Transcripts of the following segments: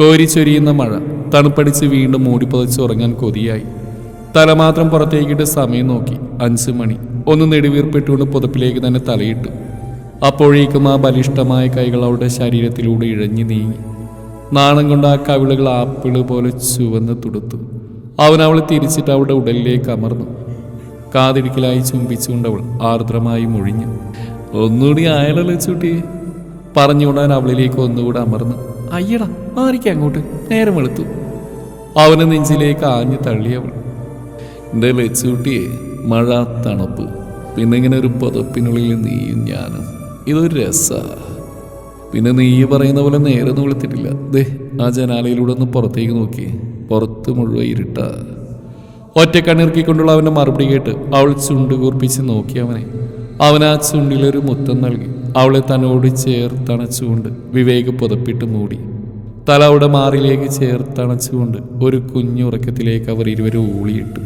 കോരിച്ചൊരിയുന്ന മഴ തണുപ്പടിച്ച് വീണ്ടും മൂടിപ്പതച്ച് ഉറങ്ങാൻ കൊതിയായി. തല മാത്രം പുറത്തേക്കിട്ട് സമയം നോക്കി. അഞ്ച് മണി. ഒന്ന് നെടുവീർപ്പെട്ടുകൊണ്ട് പുതപ്പിലേക്ക് തന്നെ തലയിട്ടു. അപ്പോഴേക്കും ആ ബലിഷ്ടമായ കൈകൾ അവളുടെ ശരീരത്തിലൂടെ ഇഴഞ്ഞു നീങ്ങി. നാണം കൊണ്ട് ആ കവിളുകൾ ആപ്പിൾ പോലെ ചുവന്ന് തുടുത്തു. അവൻ അവളെ തിരിച്ചിട്ട് അവളുടെ ഉടലിലേക്ക് അമർന്നു. കാതിടിക്കലായി ചുംബിച്ചുകൊണ്ട് അവൾ ആർദ്രമായി മുഴിഞ്ഞു. ഒന്നുകൂടി ആയാലോ ചൂട്ടി? പറഞ്ഞുകൊണ്ടാൻ അവളിലേക്ക് ഒന്നുകൂടെ അമർന്നു. അയ്യടാ മാറിക്ക അങ്ങോട്ട്. നേരം വെളുത്തു. അവനെ നെഞ്ചിലേക്ക് ആഞ്ഞു തള്ളിയവൾ. എന്റെ ലച്ചൂട്ടിയെ മഴ തണുപ്പ്. പിന്നെ ഇങ്ങനെ ഒരു പുതപ്പിനുള്ളിൽ നീയും ഞാനും. ഇതൊരു രസ. പിന്നെ നീ പറയുന്ന പോലെ നേരെ ഒന്നും വിളിത്തിട്ടില്ല. ദേ ആ ജനാലയിലൂടെ ഒന്ന് പുറത്തേക്ക് നോക്കി. പുറത്ത് മുഴുവൻ ഇരുട്ട. ഒറ്റക്കണ്ണിറക്കിക്കൊണ്ടുള്ള അവന്റെ മറുപടി കേട്ട് അവൾ ചുണ്ട് കൂർപ്പിച്ച് നോക്കി അവനെ. അവൻ ആ ചുണ്ടിലൊരു മുത്തം നൽകി. അവളെ തന്നോട് ചേർത്തണച്ചുകൊണ്ട് വിവേക് പുതപ്പിട്ട് മൂടി. തല അവിടെ മാറിലേക്ക് ചേർത്തണച്ചുകൊണ്ട് ഒരു കുഞ്ഞുറക്കത്തിലേക്ക് അവർ ഇരുവരും ഊളിയിട്ടു.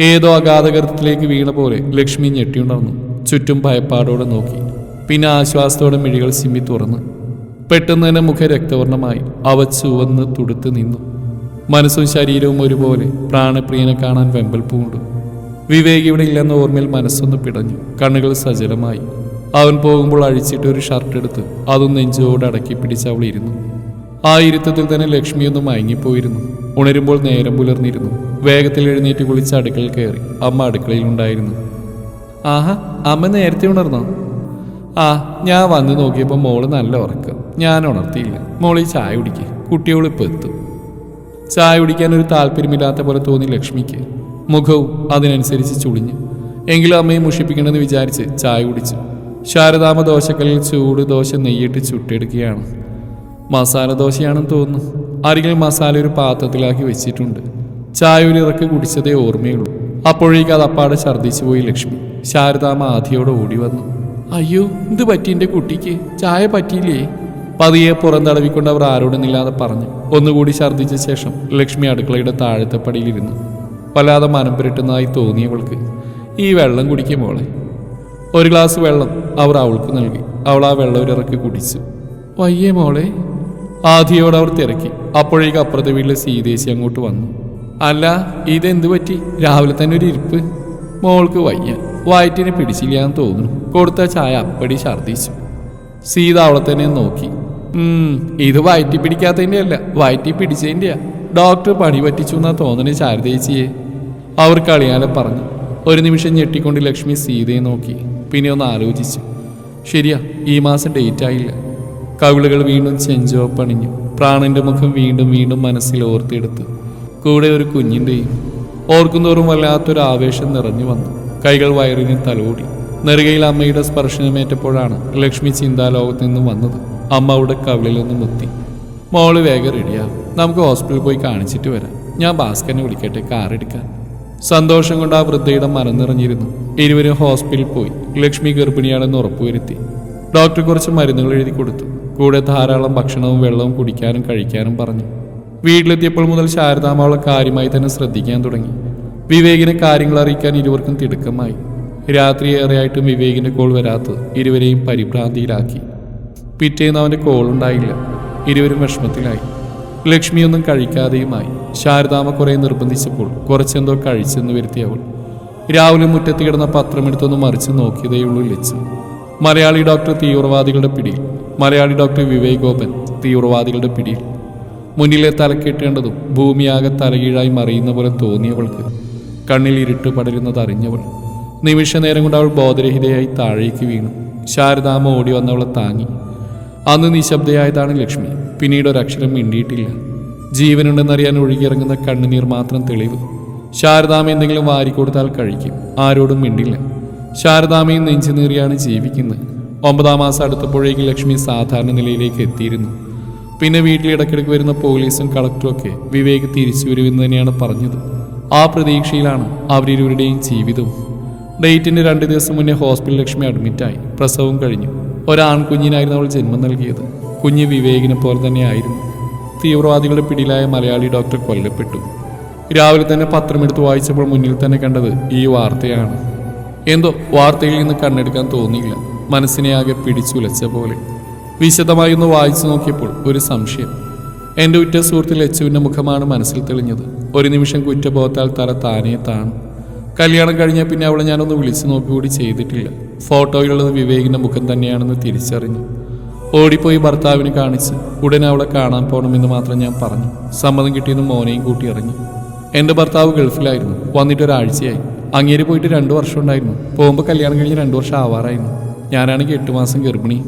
ഏതോ അഗാധകരത്തിലേക്ക് വീണ പോലെ ലക്ഷ്മി ഞെട്ടിയുണർന്നു ചുറ്റും ഭയപ്പാടോടെ നോക്കി. പിന്നെ ആശ്വാസത്തോടെ മിഴികൾ സിമ്മി തുറന്ന്. പെട്ടെന്ന് തന്നെ മുഖ രക്തവർണമായി അവ ചുവന്ന് തുടുത്ത് നിന്നു. മനസ്സും ശരീരവും ഒരുപോലെ പ്രാണപ്രിയനെ കാണാൻ വെമ്പൽ പൂണ്ടു. വിവേക് ഇവിടെ ഇല്ലെന്ന ഓർമ്മയിൽ മനസ്സൊന്ന് പിടഞ്ഞു. കണ്ണുകൾ സജലമായി. അവൻ പോകുമ്പോൾ അഴിച്ചിട്ട് ഒരു ഷർട്ട് എടുത്ത് അതും നെഞ്ചോട് അടക്കി പിടിച്ച് അവൾ ഇരുന്നു. ആ ഇരുത്തത്തിൽ തന്നെ ലക്ഷ്മി ഒന്ന് മയങ്ങിപ്പോയിരുന്നു. ഉണരുമ്പോൾ നേരം പുലർന്നിരുന്നു. വേഗത്തിൽ എഴുന്നേറ്റ് കുളിച്ച് അടുക്കളയിൽ കയറി. അമ്മ അടുക്കളയിൽ ഉണ്ടായിരുന്നു. ആഹാ അമ്മ നേരത്തെ ഉണർന്നോ? ആ ഞാൻ വന്ന് നോക്കിയപ്പോൾ മോൾ നല്ല ഉറക്കം. ഞാൻ ഉണർത്തിയില്ല. മോളി ചായ കുടിക്കുക കുട്ടിയോളിപ്പോൾ എത്തും. ചായ കുടിക്കാൻ ഒരു താല്പര്യമില്ലാത്ത പോലെ തോന്നി ലക്ഷ്മിക്ക്. മുഖവും അതിനനുസരിച്ച് ചുളിഞ്ഞു. എങ്കിലും അമ്മയെ മുഷിപ്പിക്കണമെന്ന് വിചാരിച്ച് ചായ കുടിച്ചു. ശാരദാമ ദോശക്കല്ലിൽ ചൂട് ദോശ നെയ്യിട്ട് ചുട്ടെടുക്കുകയാണ്. മസാല ദോശയാണെന്ന് തോന്നുന്നു. അരികിൽ മസാല ഒരു പാത്രത്തിലാക്കി വെച്ചിട്ടുണ്ട്. ചായ ഒരു ഇറക്ക് കുടിച്ചതേ ഓർമ്മയുള്ളൂ. അപ്പോഴേക്ക് അത് അപ്പാടെ ഛർദ്ദിച്ചു പോയി ലക്ഷ്മി. ശാരദാമ ആധിയോടെ ഓടി വന്നു. അയ്യോ ഇത് പറ്റി എന്റെ കുട്ടിക്ക്? ചായ പറ്റിയില്ലേ? പതിയെ പുറന്തടവിക്കൊണ്ട് അവർ ആരോടുന്നില്ലാതെ പറഞ്ഞു. ഒന്നുകൂടി ഛർദ്ദിച്ച ശേഷം ലക്ഷ്മി അടുക്കളയുടെ താഴത്തെ പടിയിലിരുന്നു. വല്ലാതെ മനം പുരട്ടുന്നതായി തോന്നിയവൾക്ക് ഈ വെള്ളം കുടിക്കും മോളെ. ഒരു ഗ്ലാസ് വെള്ളം അവർ അവൾക്ക് നൽകി. അവൾ ആ വെള്ളം ഒരിറക്കി കുടിച്ചു. വയ്യേ മോളെ. ആദിയോട് അവർ തിരക്കി. അപ്പോഴേക്ക് അപ്പുറത്തെ വീട്ടിലെ സീതേശി അങ്ങോട്ട് വന്നു. അല്ല ഇതെന്ത് പറ്റി? രാവിലെ തന്നെ ഒരു ഇരിപ്പ്. മോൾക്ക് വയ്യ. വയറ്റിനെ പിടിച്ചില്ല എന്ന് തോന്നുന്നു. കൊടുത്ത ചായ അപ്പടി ഛർദ്ദിച്ചു. സീത അവളെ തന്നെ നോക്കി. ഇത് വയറ്റി പിടിക്കാത്തതിന്റെ അല്ല വയറ്റി പിടിച്ചതിന്റെയാ ഡോക്ടർ പണി പറ്റിച്ചു എന്നാ തോന്നണേ ശാരദേച്ചിയെ അവർ കളിയാലെ പറഞ്ഞു. ഒരു നിമിഷം ഞെട്ടിക്കൊണ്ട് ലക്ഷ്മി സീതയെ നോക്കി. പിന്നെ ഒന്ന് ആലോചിച്ചു. ശരിയാ ഈ മാസം ഡേറ്റ് ആയില്ല. കവിളുകൾ വീണ്ടും ചെഞ്ചോ പണിഞ്ഞു. പ്രാണന്റെ മുഖം വീണ്ടും വീണ്ടും മനസ്സിൽ ഓർത്തെടുത്തു. കൂടെ ഒരു കുഞ്ഞിന്റെയും ഓർക്കുന്തോറും വല്ലാത്തൊരു ആവേശം നിറഞ്ഞു വന്നു. കൈകൾ വയറിന് തലോടി. നെറുകയിൽ അമ്മയുടെ സ്പർശനമേറ്റപ്പോഴാണ് ലക്ഷ്മി ചിന്താലോകത്ത് നിന്ന് വന്നത്. അമ്മ അവിടെ കവിളിൽ നിന്ന് മുത്തി. മോൾ വേഗം റെഡിയാവും നമുക്ക് ഹോസ്പിറ്റലിൽ പോയി കാണിച്ചിട്ട് വരാം. ഞാൻ ഭാസ്കരനെ വിളിക്കട്ടെ കാർ എടുക്കാൻ. സന്തോഷം കൊണ്ട് ആ വൃദ്ധയുടെ മനം നിറഞ്ഞിരുന്നു. ഇരുവരും ഹോസ്പിറ്റലിൽ പോയി. ലക്ഷ്മി ഗർഭിണിയാണെന്ന് ഉറപ്പുവരുത്തി. ഡോക്ടർ കുറച്ച് മരുന്നുകൾ എഴുതി കൊടുത്തു. കൂടെ ധാരാളം ഭക്ഷണവും വെള്ളവും കുടിക്കാനും കഴിക്കാനും പറഞ്ഞു. വീട്ടിലെത്തിയപ്പോൾ മുതൽ ശാരദാമ്മ കാര്യമായി തന്നെ ശ്രദ്ധിക്കാൻ തുടങ്ങി. വിവേകിനെ കാര്യങ്ങൾ അറിയിക്കാൻ ഇരുവർക്കും തിടുക്കമായി. രാത്രി ഏറെയായിട്ടും വിവേകിന്റെ കോൾ വരാത്തത് ഇരുവരെയും പരിഭ്രാന്തിയിലാക്കി. പിറ്റേന്ന് അവന്റെ കോൾ ഉണ്ടായില്ല. ഇരുവരും വിഷമത്തിലായി. ലക്ഷ്മിയൊന്നും കഴിക്കാതെയുമായി. ശാരദാമ്മ കുറെ നിർബന്ധിച്ചപ്പോൾ കുറച്ചെന്തോ കഴിച്ചെന്ന് വരുത്തി അവൾ. രാവിലെ മുറ്റത്ത് കിടന്ന പത്രമെടുത്തൊന്ന് മറിച്ച് നോക്കിയതേയുള്ളൂ ലച്ച്. മലയാളി ഡോക്ടർ തീവ്രവാദികളുടെ പിടിയിൽ. മലയാളി ഡോക്ടർ വിവേക് ഗോപൻ തീവ്രവാദികളുടെ പിടിയിൽ. മുന്നിലെ തലക്കെട്ടേണ്ടതും ഭൂമിയാകെ തലകീഴായി മറിയുന്ന പോലെ തോന്നിയവൾക്ക് കണ്ണിൽ ഇരുട്ട് പടരുന്നത് അറിഞ്ഞവൾ. നിമിഷ നേരം കൊണ്ട് അവൾ ബോധരഹിതയായി താഴേക്ക് വീണു. ശാരദാമ ഓടി വന്നവളെ താങ്ങി. അന്ന് നിശബ്ദയായതാണ് ലക്ഷ്മി. പിന്നീട് ഒരക്ഷരം മിണ്ടിയിട്ടില്ല. ജീവനുണ്ടെന്നറിയാൻ ഒഴുകിയിറങ്ങുന്ന കണ്ണുനീർ മാത്രം തെളിവ്. ശാരദാമ എന്തെങ്കിലും വാരിക്കൊടുത്താൽ കഴിക്കും. ആരോടും മിണ്ടില്ല. ശാരദാമയും നെഞ്ചു നീറിയാണ് ജീവിക്കുന്നത്. ഒമ്പതാം മാസം അടുത്തപ്പോഴേക്കും ലക്ഷ്മി സാധാരണ നിലയിലേക്ക് എത്തിയിരുന്നു. പിന്നെ വീട്ടിൽ വരുന്ന പോലീസും കളക്ടറും ഒക്കെ വിവേക് തിരിച്ചു വരുമെന്ന് തന്നെയാണ് പറഞ്ഞത്. ആ പ്രതീക്ഷയിലാണ് അവരിരുവരുടെയും ജീവിതവും. ഡേറ്റിന് രണ്ട് ദിവസം മുന്നേ ഹോസ്പിറ്റൽ ലക്ഷ്മി അഡ്മിറ്റായി. പ്രസവം കഴിഞ്ഞു. ഒരാൺകുഞ്ഞിനായിരുന്നു അവൾ ജന്മം നൽകിയത്. കുഞ്ഞ് വിവേകിനെ പോലെ തന്നെയായിരുന്നു തീവ്രവാദികളുടെ പിടിയിലായ മലയാളി ഡോക്ടർ കൊല്ലപ്പെട്ടു. രാവിലെ തന്നെ പത്രമെടുത്ത് വായിച്ചപ്പോൾ മുന്നിൽ തന്നെ കണ്ടത് ഈ വാർത്തയാണ്. എന്തോ വാർത്തയിൽ നിന്ന് കണ്ണെടുക്കാൻ തോന്നിയില്ല. മനസ്സിനെ ആകെ പിടിച്ചുലച്ച പോലെ. വിശദമായി ഒന്ന് വായിച്ചു നോക്കിയപ്പോൾ ഒരു സംശയം. എന്റെ ഉറ്റ സുഹൃത്ത് ലച്ചുവിന്റെ മുഖമാണ് മനസ്സിൽ തെളിഞ്ഞത്. ഒരു നിമിഷം കുറ്റബോധത്താൽ തല താനേ താണു. കല്യാണം കഴിഞ്ഞ പിന്നെ അവളെ ഞാനൊന്ന് വിളിച്ചു നോക്കി കൂടി ചെയ്തിട്ടില്ല. ഫോട്ടോയിലുള്ളത് വിവേകിന്റെ മുഖം തന്നെയാണെന്ന് തിരിച്ചറിഞ്ഞു. ഓടിപ്പോയി ഭർത്താവിനെ കാണിച്ച് ഉടനെ അവളെ കാണാൻ പോകണമെന്ന് മാത്രം ഞാൻ പറഞ്ഞു. സമ്മതം കിട്ടിയെന്ന് മോനെയും കൂട്ടി ഇറങ്ങി. എന്റെ ഭർത്താവ് ഗൾഫിലായിരുന്നു. വന്നിട്ട് ഒരാഴ്ചയായി അങ്ങേര് പോയിട്ട് രണ്ടു വർഷം ഉണ്ടായിരുന്നു. പോകുമ്പോൾ കല്യാണം കഴിഞ്ഞ് രണ്ടു വർഷം ആവാറായിരുന്നു. ഞാനാണെങ്കിൽ എട്ട് മാസം ഗർഭിണി.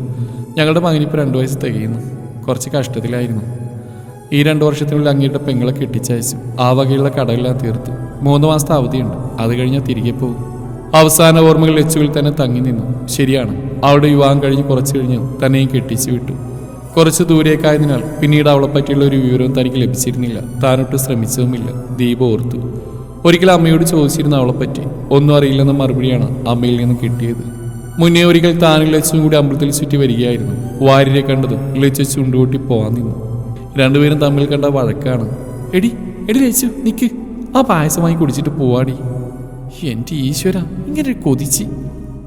ഞങ്ങളുടെ മകനിപ്പോൾ രണ്ടു വയസ്സ് തികയുന്നു. കുറച്ച് കഷ്ടത്തിലായിരുന്നു. ഈ രണ്ടു വർഷത്തിനുള്ളിൽ അങ്ങയുടെ പെങ്ങളെ കെട്ടിച്ചയച്ചു. ആ വകയുള്ള കടകളെല്ലാം തീർത്തു. മൂന്ന് മാസത്തെ അവധിയുണ്ട്. അത് കഴിഞ്ഞാൽ തിരികെ പോകും അവസാന ഓർമ്മകൾ ലച്ചുവിൽ തന്നെ തങ്ങി നിന്നു. ശരിയാണ്. അവളുടെ വിവാഹം കഴിഞ്ഞ് കുറച്ച് കഴിഞ്ഞ് തന്നെയും കെട്ടിച്ചു വിട്ടു. കുറച്ച് ദൂരേക്കായതിനാൽ പിന്നീട് അവളെ പറ്റിയുള്ള ഒരു വിവരവും തനിക്ക് ലഭിച്ചിരുന്നില്ല. താനൊട്ട് ശ്രമിച്ചതുമില്ല. ദീപ ഓർത്തു. ഒരിക്കൽ അമ്മയോട് ചോദിച്ചിരുന്ന അവളെ പറ്റി ഒന്നും അറിയില്ലെന്ന മറുപടിയാണ് അമ്മയിൽ നിന്ന് കിട്ടിയത്. മുന്നേ ഒരിക്കൽ താനും ലച്ചും കൂടി അമ്പലത്തിൽ ചുറ്റി വരികയായിരുന്നു. വാര്യരെ കണ്ടതും ലച്ചു ചുണ്ടുകൂട്ടി പോകാൻ നിന്നു. രണ്ടുപേരും തമ്മിൽ കണ്ട വഴക്കാണ്. എടി എടി ലച്ചു നിക്ക്. ആ പായസമായി കുടിച്ചിട്ട് പോവാടി. എന്റെ ഈശ്വര ഇങ്ങനെ കൊതിച്ച്.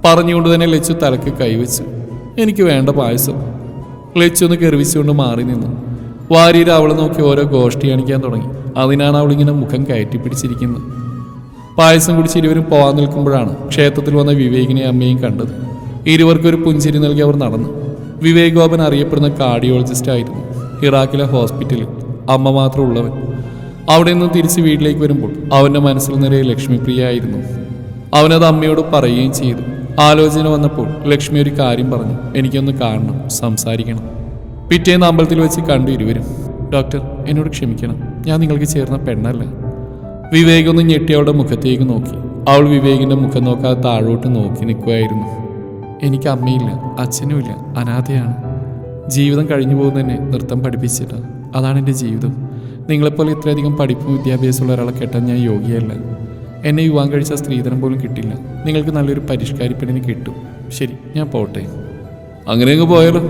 പറഞ്ഞുകൊണ്ട് തന്നെ ലച്ചു തലക്ക് കൈവച്ചു എനിക്ക് വേണ്ട പായസം. ലച്ചു ഒന്ന് കെറിവിച്ചുകൊണ്ട് മാറി നിന്നു. വാര്യർ അവളെ നോക്കി ഓരോ ഗോഷ്ടി കാണിക്കാൻ തുടങ്ങി. അതിനാണ് അവളിങ്ങനെ മുഖം കയറ്റി പിടിച്ചിരിക്കുന്നത്. പായസം കുടിച്ച് ഇരുവരും പോകാൻ നിൽക്കുമ്പോഴാണ് ക്ഷേത്രത്തിൽ വന്ന വിവേകിനെ അമ്മയും കണ്ടത്. ഇരുവർക്കൊരു പുഞ്ചിരി നൽകി അവർ നടന്നു. വിവേക് ഗോപൻ അറിയപ്പെടുന്ന കാർഡിയോളജിസ്റ്റ് ആയിരുന്നു. ഇറാഖിലെ ഹോസ്പിറ്റലിൽ അമ്മ മാത്രം ഉള്ളവൻ. അവിടെ നിന്ന് തിരിച്ച് വീട്ടിലേക്ക് വരുമ്പോൾ അവന്റെ മനസ്സിൽ നിറയെ ലക്ഷ്മിപ്രിയ ആയിരുന്നു. അവനത് അമ്മയോട് പറയുകയും ചെയ്തു. ആലോചന വന്നപ്പോൾ ലക്ഷ്മി ഒരു കാര്യം പറഞ്ഞു. എനിക്കൊന്ന് കാണണം സംസാരിക്കണം. പിറ്റേന്ന് അമ്പലത്തിൽ വെച്ച് കണ്ടു ഇരുവരും. ഡോക്ടർ എന്നോട് ക്ഷമിക്കണം. ഞാൻ നിങ്ങൾക്ക് ചേർന്ന പെണ്ണല്ല. വിവേക് ഒന്ന് ഞെട്ടി അവളുടെ മുഖത്തേക്ക് നോക്കി. അവൾ വിവേകിന്റെ മുഖം നോക്കാതെ താഴോട്ട് നോക്കി നിൽക്കുകയായിരുന്നു. എനിക്ക് അമ്മയില്ല അച്ഛനുമില്ല അനാഥയാണ്. ജീവിതം കഴിഞ്ഞു പോകുന്നതന്നെ നൃത്തം പഠിപ്പിച്ചിട്ടാണ് അതാണ് എന്റെ ജീവിതം. നിങ്ങളെപ്പോലെ ഇത്രയധികം പഠിപ്പും വിദ്യാഭ്യാസമുള്ള ഒരാളെ കെട്ടാൻ ഞാൻ യോഗ്യയല്ല. എന്നെ യുവാൻ കഴിച്ച സ്ത്രീധനം പോലും കിട്ടില്ല. നിങ്ങൾക്ക് നല്ലൊരു പരിഷ്കാരി കിട്ടും. ശരി ഞാൻ പോട്ടെ. അങ്ങനെ അങ്ങ് പോയാലോ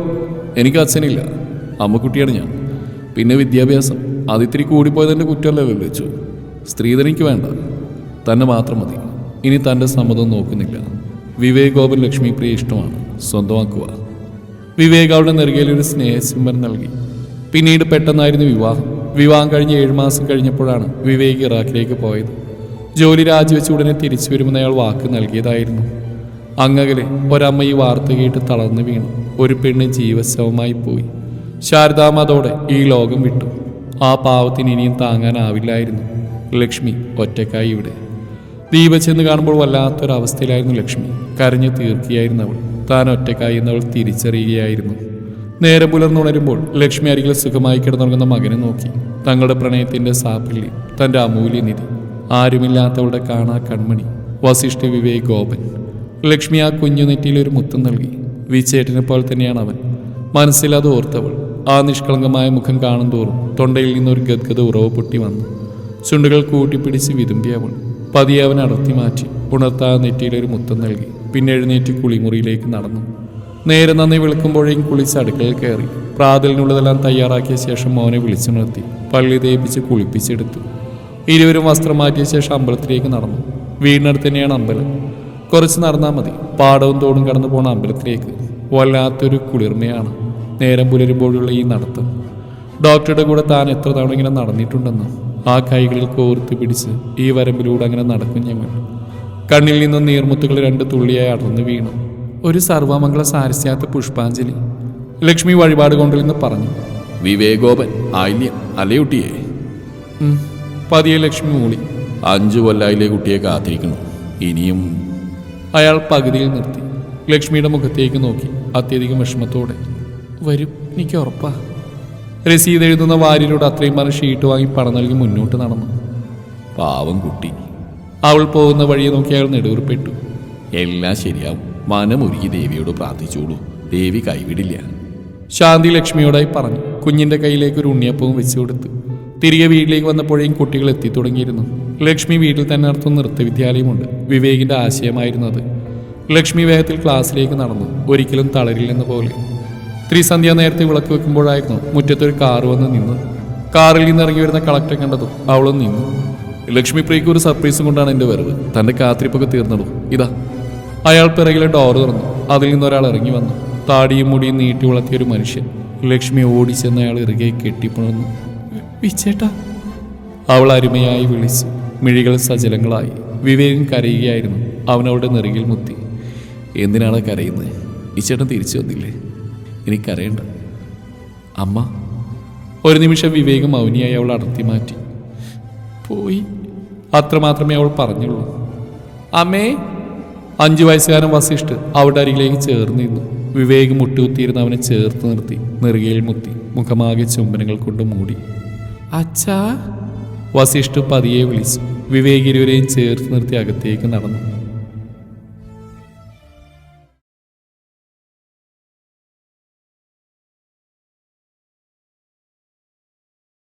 എനിക്ക് അച്ഛനില്ല. അമ്മക്കുട്ടിയാണ് ഞാൻ. പിന്നെ വിദ്യാഭ്യാസം. അതിത്തിരി കൂടിപ്പോയതിന്റെ കുറ്റമല്ലല്ലോ വെച്ചു സ്ത്രീധനിക്ക് വേണ്ട. തന്നെ മാത്രം മതി. ഇനി തന്റെ സമ്മതം നോക്കുന്നില്ല. വിവേക് ഗോപൻ ലക്ഷ്മി പ്രിയ ഇഷ്ടമാണ്. സ്വന്തമാക്കുക. വിവേക് അവിടെ നെറുകയിൽ ഒരു സ്നേഹചുംബനം നൽകി. പിന്നീട് പെട്ടെന്നായിരുന്നു വിവാഹം. വിവാഹം കഴിഞ്ഞ് ഏഴ് മാസം കഴിഞ്ഞപ്പോഴാണ് വിവേക് ഇറാഖിലേക്ക് പോയത്. ജോലി രാജിവെച്ച് ഉടനെ തിരിച്ചു വരുമെന്ന് അയാൾ വാക്ക് നൽകിയതായിരുന്നു. അങ്ങകലെ ഒരമ്മ ഈ വാർത്ത കേട്ട് തളർന്നു വീണു. ഒരു പെണ്ണ് ജീവശവമായി പോയി. ശാരദാമതോടെ ഈ ലോകം വിട്ടു. ആ പാവത്തിന് ഇനിയും താങ്ങാനാവില്ലായിരുന്നു. ലക്ഷ്മി ഒറ്റക്കായി ഇവിടെ. ദീപ ചെന്ന് കാണുമ്പോൾ വല്ലാത്തൊരവസ്ഥയിലായിരുന്നു ലക്ഷ്മി. കരഞ്ഞു തീർക്കുകയായിരുന്നു അവൾ. താൻ ഒറ്റക്കായി എന്നവൾ തിരിച്ചറിയുകയായിരുന്നു. നേരെ പുലർന്നുണരുമ്പോൾ ലക്ഷ്മി അരികിൽ സുഖമായി കിടന്നുറങ്ങുന്ന മകനെ നോക്കി. തങ്ങളുടെ പ്രണയത്തിന്റെ സാഫല്യം തന്റെ അമൂല്യനിധി ആരുമില്ലാത്തവളുടെ കാണാ കൺമണി വസിഷ്ഠ വിവേക് ഗോപൻ. ലക്ഷ്മി ആ കുഞ്ഞു നെറ്റിയിൽ ഒരു മുത്തം നൽകി. വിച്ചേട്ടനെ പോലെ തന്നെയാണ് അവൻ. മനസ്സിൽ അത് ഓർത്തവൾ. ആ നിഷ്കളങ്കമായ മുഖം കാണും തോറും തൊണ്ടയിൽ നിന്നൊരു ഗദ്ഗത ഉറവ് പൊട്ടി വന്നു. ചുണ്ടുകൾ കൂട്ടിപ്പിടിച്ച് വിതുമ്പി അവൾ. പതിയെ അവൻ അടർത്തി മാറ്റി. ഉണർത്താ നെറ്റിയിലൊരു മുത്തം നൽകി. പിന്നെ എഴുന്നേറ്റ് കുളിമുറിയിലേക്ക് നടന്നു. നേരെ നന്ദി വിളിക്കുമ്പോഴേക്കും കുളിച്ച് അടുക്കളയിൽ കയറി. പ്രാതലിനുള്ളതെല്ലാം തയ്യാറാക്കിയ ശേഷം മോനെ വിളിച്ചുണർത്തി. പള്ളി തേപ്പിച്ച് കുളിപ്പിച്ചെടുത്തു. ഇരുവരും വസ്ത്രം മാറ്റിയ ശേഷം അമ്പലത്തിലേക്ക് നടന്നു. വീടിനടുത്ത് തന്നെയാണ് അമ്പലം. കുറച്ച് നടന്നാൽ മതി. പാടവും തോടും കടന്നു പോണ അമ്പലത്തിലേക്ക്. വല്ലാത്തൊരു കുളിർമയാണ്. നേരം പുലരുമ്പോഴുള്ള ഈ നടത്തം. ഡോക്ടറുടെ കൂടെ താൻ എത്ര തവണ ഇങ്ങനെ നടന്നിട്ടുണ്ടെന്ന് ആ കൈകളിൽ കോർത്ത് പിടിച്ച് ഈ വരമ്പിലൂടെ അങ്ങനെ നടക്കും ഞങ്ങൾ. കണ്ണിൽ നിന്ന് നീർമുത്തുകൾ രണ്ട് തുള്ളിയായി അടർന്നു വീണു. ഒരു സർവമംഗള സാരസ്യാത്ത പുഷ്പാഞ്ജലി. ലക്ഷ്മി വഴിപാട് നിന്ന് പറഞ്ഞു. വിവേകോപൻ ആയില്യം അലയുട്ടിയേ. പതിയെ ലക്ഷ്മി മൂളി. അഞ്ചു കൊല്ലായിലെ കുട്ടിയെ കാത്തിരിക്കുന്നു. ഇനിയും അയാൾ പകുതിയിൽ നിർത്തി. ലക്ഷ്മിയുടെ മുഖത്തേക്ക് നോക്കി. അത്യധികം വിഷമത്തോടെ. വരും. എനിക്ക് ഉറപ്പാ. രസീത് എഴുതുന്ന വാര്യരോട് അത്രയും പറഞ്ഞ് ഷീട്ട് വാങ്ങി പണം നൽകി മുന്നോട്ട് നടന്നു. പാവം കുട്ടി. അവൾ പോകുന്ന വഴിയെ നോക്കി അയാൾ നെടുവേർപ്പെട്ടു. എല്ലാം ശരിയാവും. മനമൊരുക്കി ദേവിയോട് പ്രാർത്ഥിച്ചോളൂ. ദേവി കൈവിടില്ല. ശാന്തി ലക്ഷ്മിയോടായി പറഞ്ഞു. കുഞ്ഞിന്റെ കയ്യിലേക്ക് ഒരു ഉണ്ണിയപ്പവും വെച്ചു കൊടുത്തു. തിരികെ വീട്ടിലേക്ക് വന്നപ്പോഴേക്കും കുട്ടികൾ എത്തി തുടങ്ങിയിരുന്നു. ലക്ഷ്മി വീട്ടിൽ തന്നെ നടത്തുന്ന നൃത്തവിദ്യാലയമുണ്ട്. വിവേകിന്റെ ആശയമായിരുന്നു അത്. ലക്ഷ്മി വേഗത്തിൽ ക്ലാസ്സിലേക്ക് നടന്നു. ഒരിക്കലും തളരില്ലെന്ന പോലെ. ത്രിസന്ധ്യ നേരത്തെ വിളക്ക് വെക്കുമ്പോഴായിരുന്നു മുറ്റത്തൊരു കാർ വന്ന് നിന്നു. കാറിൽ നിന്ന് ഇറങ്ങി വരുന്ന കളക്ടറെ കണ്ടതും അവളും നിന്നു. ലക്ഷ്മി പ്രിയക്ക് ഒരു സർപ്രൈസും കൊണ്ടാണ് എന്റെ വരവ്. തന്റെ കാത്തിരിപ്പൊക്കെ തീർന്നടൂ ഇതാ. അയാൾ പിറകിലെ ഡോർ തുറന്നു. അതിൽ നിന്ന് ഒരാൾ ഇറങ്ങി വന്നു. താടിയും മുടിയും നീട്ടി വളർത്തിയ ഒരു മനുഷ്യൻ. ലക്ഷ്മി ഓടിച്ചെന്ന് അയാൾ ഇറുകെ കെട്ടിപ്പുണർന്നു. വിച്ചേട്ടാ അവൾ അരുമയായി വിളിച്ചു. മിഴികൾ സജലങ്ങളായി. വിവേകൻ കരയുകയായിരുന്നു. അവനവളുടെ നെറുകിൽ മുത്തി. എന്തിനാണ് കരയുന്നത് ഇച്ചേട്ടൻ ചേട്ടൻ തിരിച്ചു വന്നില്ലേ? എനിക്കറിയണ്ട. അമ്മ. ഒരു നിമിഷം വിവേകം മൗനിയായി അവൾ അടർത്തി മാറ്റി. പോയി. അത്രമാത്രമേ അവൾ പറഞ്ഞുള്ളൂ. അമ്മേ. അഞ്ചു വയസ്സുകാരൻ വസിഷ്ഠ് അവളുടെ അരികിലേക്ക് ചേർന്ന് നിന്നു. വിവേക് മുട്ടുകുത്തിയിരുന്ന് അവനെ ചേർത്ത് നിർത്തി. നെറുകയിൽ മുത്തി. മുഖമാകെ ചുംബനങ്ങൾ കൊണ്ട് മൂടി. അച്ഛാ. വസിഷ്ഠു പതിയെ വിളിച്ചു. വിവേകിരുവരെയും ചേർത്ത് നിർത്തി അകത്തേക്ക് നടന്നു.